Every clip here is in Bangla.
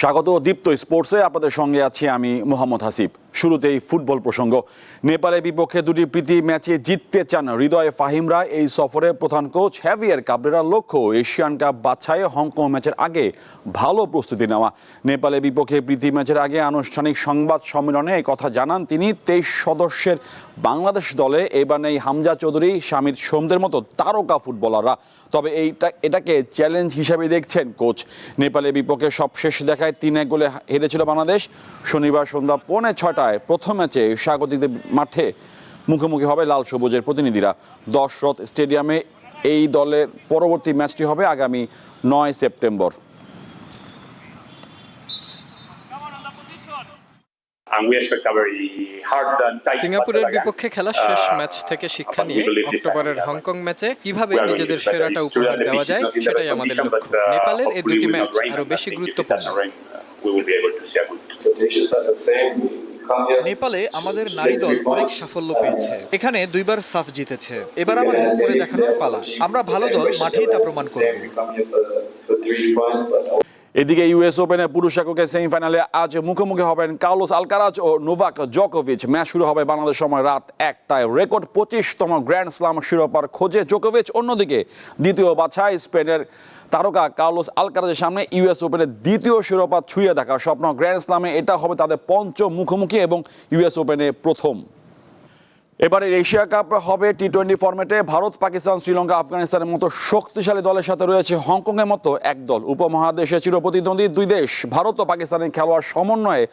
স্বাগত দীপ্ত স্পোর্টসে। আপনাদের সঙ্গে আছি আমি মোহাম্মদ হাসিব। শুরুতেই ফুটবল প্রসঙ্গ। নেপালের বিপক্ষে দুটি প্রীতি ম্যাচে জিততে চান হৃদয় ফাহিমরা এই সফরে প্রধান কোচ হ্যাভিয়ার কাবরেরার লক্ষ্য এশিয়ান কাপ বাছাইয়ে হংকং ম্যাচের আগে ভালো প্রস্তুতি নেওয়া। নেপালের বিপক্ষে প্রীতি ম্যাচের আগে আনুষ্ঠানিক সংবাদ সম্মেলনে কথা জানান তিনি। তেইশ সদস্যের বাংলাদেশ দলে এবার নেই হামজা চৌধুরী স্বামীর সোমদের মতো তারকা ফুটবলাররা। তবে এইটা, এটাকে চ্যালেঞ্জ হিসাবে দেখছেন কোচ। নেপালের বিপক্ষে সবশেষ দেখায় তিন এক গোলে হেরেছিল বাংলাদেশ। শনিবার সন্ধ্যা পৌনে ছটায় ঢাকায় প্রথম ম্যাচে স্বাগতিকদের মাঠে মুখোমুখি হবে লাল সবুজের প্রতিনিধিরা দশরথ স্টেডিয়ামে এই দলের পরবর্তী ম্যাচটি হবে আগামী নয় সেপ্টেম্বর সিঙ্গাপুরের বিপক্ষে খেলা শেষ ম্যাচ থেকে শিক্ষা নিয়ে অক্টোবরের হংকং ম্যাচে কীভাবে নিজেদের সেরাটা উপহার দেওয়া যায় সেটাই আমাদের লক্ষ্য নেপালের এই দুটি ম্যাচ আরও বেশি গুরুত্বপূর্ণ নেপালে আমাদের নারী দল অনেক সাফল্য পেয়েছে। এখানে দুইবার সাফ জিতেছে। এবার আমাদের করে দেখানোর পালা। আমরা ভালো দল মাঠেই তা প্রমাণ করব। এদিকে ইউএস ওপেনে পুরুষ এককের সেমিফাইনালে আজ মুখোমুখি হবেন কার্লোস আলকারাজ ও নোভাক জোকোভিচ। ম্যাচ শুরু হবে বাংলাদেশ সময় রাত একটায়। রেকর্ড পঁচিশতম গ্র্যান্ড স্লাম শিরোপার খোঁজে জোকোভিচ। অন্যদিকে দ্বিতীয় বাছাই স্পেনের তারকা কার্লোস আলকারাজের সামনে ইউএস ওপেনের দ্বিতীয় শিরোপা ছুঁয়ে দেখা। স্বপ্ন গ্র্যান্ড স্লামে এটা হবে তাদের পঞ্চম মুখোমুখি এবং ইউএস ওপেনে প্রথম। এবারের এশিয়া কাপ হবে টি টোয়েন্টি ফর্মেটে ভারত, পাকিস্তান, শ্রীলঙ্কা, আফগানিস্তানের মতো শক্তিশালী দলের সাথে রয়েছে হংকংয়ের মতো এক দল। উপমহাদেশে চিরপ্রতিদ্বন্দ্বী দুই দেশ। ভারত ও পাকিস্তানের খেলোয়াড় সমন্বয়ে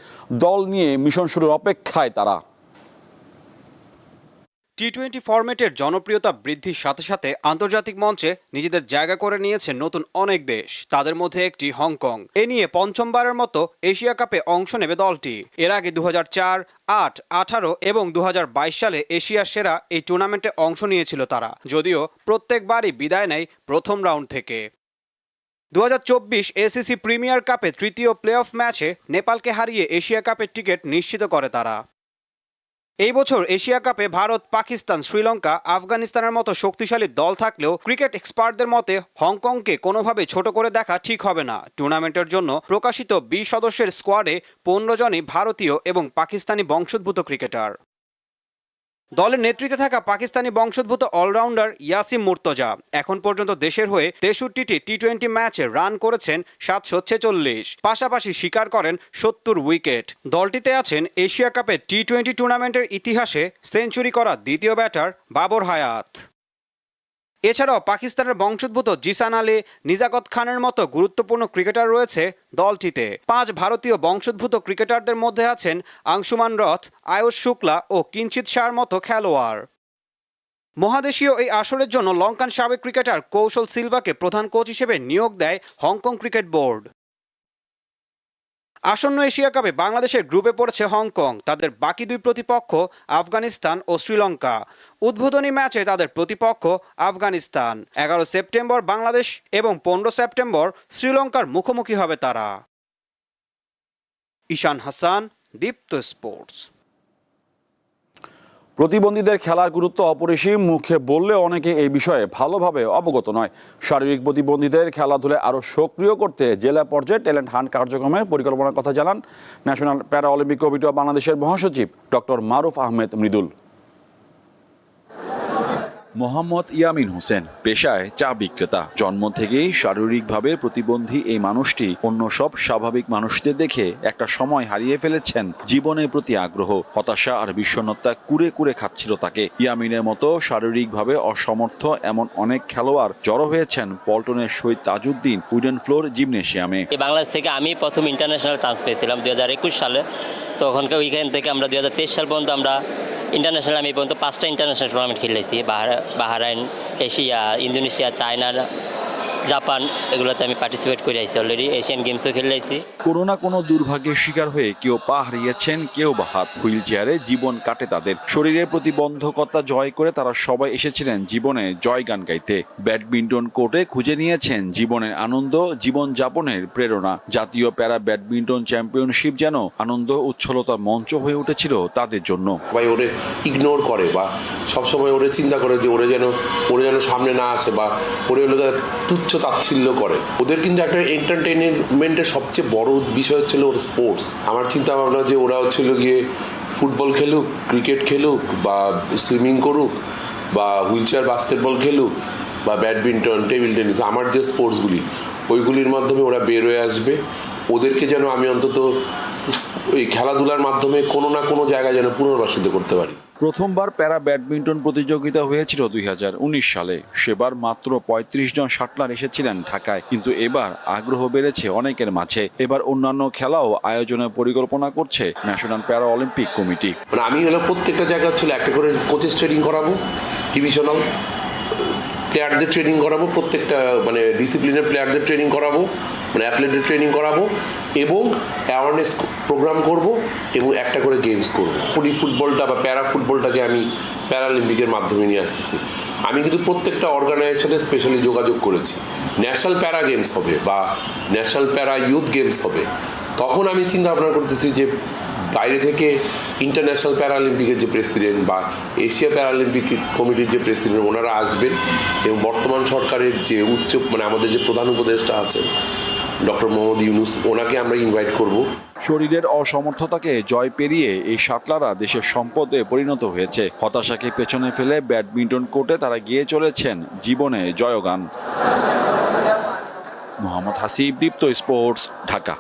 দল নিয়ে মিশন শুরুর অপেক্ষায় তারা। টি টোয়েন্টি ফরম্যাটের জনপ্রিয়তা বৃদ্ধির সাথে সাথে আন্তর্জাতিক মঞ্চে নিজেদের জায়গা করে নিয়েছে নতুন অনেক দেশ, তাদের মধ্যে একটি হংকং। এ নিয়ে পঞ্চমবারের মতো এশিয়া কাপে অংশ নেবে দলটি। এর আগে দু চার, আট, আঠারো এবং দু হাজার বাইশ সালে এশিয়ার সেরা এই টুর্নামেন্টে অংশ নিয়েছিল তারা, যদিও প্রত্যেকবারই বিদায় নেয় প্রথম রাউন্ড থেকে। দু হাজার চব্বিশ এসিসি প্রিমিয়ার কাপে তৃতীয় প্লে অফ ম্যাচে নেপালকে হারিয়ে এশিয়া কাপের টিকিট নিশ্চিত করে তারা। এই বছর এশিয়া কাপে ভারত, পাকিস্তান, শ্রীলঙ্কা, আফগানিস্তানের মতো শক্তিশালী দল থাকলেও ক্রিকেট এক্সপার্টদের মতে হংকংকে কোনোভাবে ছোট করে দেখা ঠিক হবে না। টুর্নামেন্টের জন্য প্রকাশিত বিশ সদস্যের স্কোয়াডে পনেরো জনই ভারতীয় এবং পাকিস্তানি বংশোদ্ভূত ক্রিকেটার। দলের নেতৃত্বে থাকা পাকিস্তানি বংশোদ্ভূত অলরাউন্ডার ইয়াসিম মুর্তজা এখন পর্যন্ত দেশের হয়ে তেষট্টিটি টি টোয়েন্টি ম্যাচে রান করেছেন সাতশো ছেচল্লিশ। পাশাপাশি স্বীকার করেন সত্তর উইকেট। দলটিতে আছেন এশিয়া কাপের টি টোয়েন্টি টুর্নামেন্টের ইতিহাসে সেঞ্চুরি করা দ্বিতীয় ব্যাটার বাবর হায়াত। এছাড়াও পাকিস্তানের বংশোদ্ভূত জিসান আলী নিজাকত খানের মতো গুরুত্বপূর্ণ ক্রিকেটার রয়েছে দলটিতে। পাঁচ ভারতীয় বংশোদ্ভূত ক্রিকেটারদের মধ্যে আছেন আংশুমান রথ, আয়ুষ শুক্লা ও কিঞ্চিত শাহর মতো খেলোয়াড়। মহাদেশীয় এই আসরের জন্য লঙ্কান সাবেক ক্রিকেটার কৌশল সিলভাকে প্রধান কোচ হিসেবে নিয়োগ দেয় হংকং ক্রিকেট বোর্ড। আসন্ন এশিয়া কাপে বাংলাদেশের গ্রুপে পড়েছে হংকং, তাদের বাকি দুই প্রতিপক্ষ আফগানিস্তান ও শ্রীলঙ্কা। উদ্বোধনী ম্যাচে তাদের প্রতিপক্ষ আফগানিস্তান। এগারো সেপ্টেম্বর বাংলাদেশ এবং পনেরো সেপ্টেম্বর শ্রীলঙ্কার মুখোমুখি হবে তারা। ঈশান হাসান, দীপ্ত স্পোর্টস। প্রতিবন্ধীদের খেলার গুরুত্ব অপরিসীম, মুখে বললে অনেকে এই বিষয়ে ভালোভাবে অবগত নয়। শারীরিক প্রতিবন্ধীদের খেলাধুলায় আরও সক্রিয় করতে জেলা পর্যায়ে ট্যালেন্ট হান্ট কার্যক্রমের পরিকল্পনার কথা জানান ন্যাশনাল প্যারা অলিম্পিক কমিটি অব বাংলাদেশের মহাসচিব ডক্টর মারুফ আহমেদ মৃদুল। মোহাম্মদ ইয়ামিন হোসেন, পেশায় চা বিক্রেতা। জন্ম থেকেই শারীরিকভাবে প্রতিবন্ধী এই মানুষটি অন্য সব স্বাভাবিক মানুষদের দেখে একটা সময় হারিয়ে ফেলেছেন জীবনের প্রতি আগ্রহ, হতাশা আর বিষণ্ণতা কুরে কুরে খাচ্ছিল তাকে। ইয়ামিনের মতো শারীরিকভাবে অসমর্থ এমন অনেক খেলোয়াড় জড়ো হয়েছেন পল্টনের শহীদ তাজউদ্দিন উইডেন ফ্লোর জিমনেশিয়ামে। বাংলাদেশ থেকে আমি প্রথম ইন্টারন্যাশনাল চান্স পেয়েছিলাম দু হাজার একুশ সালে। তো ওখানকার ওইখান থেকে আমরা দু হাজার তেইশ সাল পর্যন্ত আমরা ইন্টারন্যাশনাল আমি পর্যন্ত পাঁচটা ইন্টারন্যাশনাল টুর্নামেন্ট খেলেছি। Bahrain Asia Indonesia China Japan এগুলোতে আমি পার্টিসিপেট করে আইছি অলরেডি এশিয়ান গেমসও খেলে আইছি কোনো না কোনো দুর্ভাগ্যের শিকার হয়ে কেউ পা হারিয়েছেন কেউ বা হাত হুইল চেয়ারে জীবন কাটে তাদের। শরীরের প্রতিবন্ধকতা জয় করে তারা সবাই এসেছিলেন জীবনে জয় গান গাইতে। ব্যাডমিন্টন কোর্টে খুঁজে নিয়েছেন জীবনের আনন্দ জীবন যাপনের প্রেরণা। জাতীয় প্যারা ব্যাডমিন্টন চ্যাম্পিয়নশিপ যেন আনন্দ উচ্ছলতার মঞ্চ হয়ে উঠেছিল তাদের জন্য। সবাই ওরে ইগনোর করে বা সবসময় ওরে চিন্তা করে যে ওরে যেন ওরে যেন সামনে না আসে বা ওরে হলো তুচ্ছ তাচ্ছিল্য করে। ওদের কিন্তু একটা এন্টারটেনমেন্টের সবচেয়ে বড় বিষয় হচ্ছিল ওর স্পোর্টস আমার চিন্তা ভাবনা যে ওরা হচ্ছিল গিয়ে ফুটবল খেলুক ক্রিকেট খেলুক, বা সুইমিং করুক, বা হুইল চেয়ার বাস্কেটবল খেলুক, বা ব্যাডমিন্টন টেবিল টেনিস আমার যে স্পোর্টসগুলি ওইগুলির মাধ্যমে ওরা বের হয়ে আসবে। ওদেরকে যেন আমি অন্তত এই খেলাধুলার মাধ্যমে কোনো না কোনো জায়গায় যেন পুনর্বাসিত করতে পারি। প্রথমবার প্যারা ব্যাডমিন্টন প্রতিযোগিতা হয়েছিল দু হাজার উনিশ সালে। সেবার মাত্র ৩৫ জন শাটলার এসেছিলেন ঢাকায়, কিন্তু এবার আগ্রহ বেড়েছে অনেকের মাঝে। এবার অন্যান্য খেলাও আয়োজনের পরিকল্পনা করছে ন্যাশনাল প্যারা অলিম্পিক কমিটি। মানে আমি হলো প্রত্যেকটা জায়গা ছিল একটা করে কোচেস ট্রেনিং করাবো ডিভিশনাল প্লেয়ারদের ট্রেনিং করাবো, প্রত্যেকটা মানে ডিসিপ্লিনের প্লেয়ারদের ট্রেনিং করাবো। মানে অ্যাথলেটের ট্রেনিং করাবো এবং অ্যাওয়ারনেস প্রোগ্রাম করব এবং একটা করে গেমস করব। পুরি ফুটবলটা বা প্যারা ফুটবলটাকে আমি প্যারালিম্পিকের মাধ্যমে নিয়ে আসতেছি। আমি কিন্তু প্রত্যেকটা অর্গানাইজেশনে স্পেশালি যোগাযোগ করেছি। ন্যাশনাল প্যারা গেমস হবে বা ন্যাশনাল প্যারা ইউথ গেমস হবে। তখন আমি চিন্তা ভাবনা করতেছি যে বাইরে থেকে ইন্টারন্যাশনাল প্যারালিম্পিকের যে প্রেসিডেন্ট বা এশিয়া প্যারালিম্পিক কমিটির যে প্রেসিডেন্ট ওনারা আসবেন এবং বর্তমান সরকারের যে উচ্চ মানে আমাদের যে প্রধান উপদেষ্টা আছেন ডক্টর মোহাম্মদ ইউনুস ওনাকে আমরা ইনভাইট করব। শরীরের অসমর্থতাকে জয় পেরিয়ে এই শাটলাররা দেশের সম্পদে পরিণত হয়েছে। হতাশাকে পেছনে ফেলে ব্যাডমিন্টন কোর্টে তারা গিয়ে চলেছেন জীবনে জয়গান। মোহাম্মদ হাসিব দীপ্ত স্পোর্টস ঢাকা।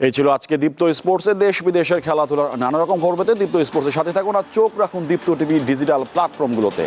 এই ছিল আজকে দীপ্ত স্পোর্টসে দেশ বিদেশের খেলাধুলার নানা রকম খবর পেতে দীপ্ত স্পোর্টসের সাথে থাকুন আর চোখ রাখুন দীপ্ত টিভি ডিজিটাল প্ল্যাটফর্মগুলোতে।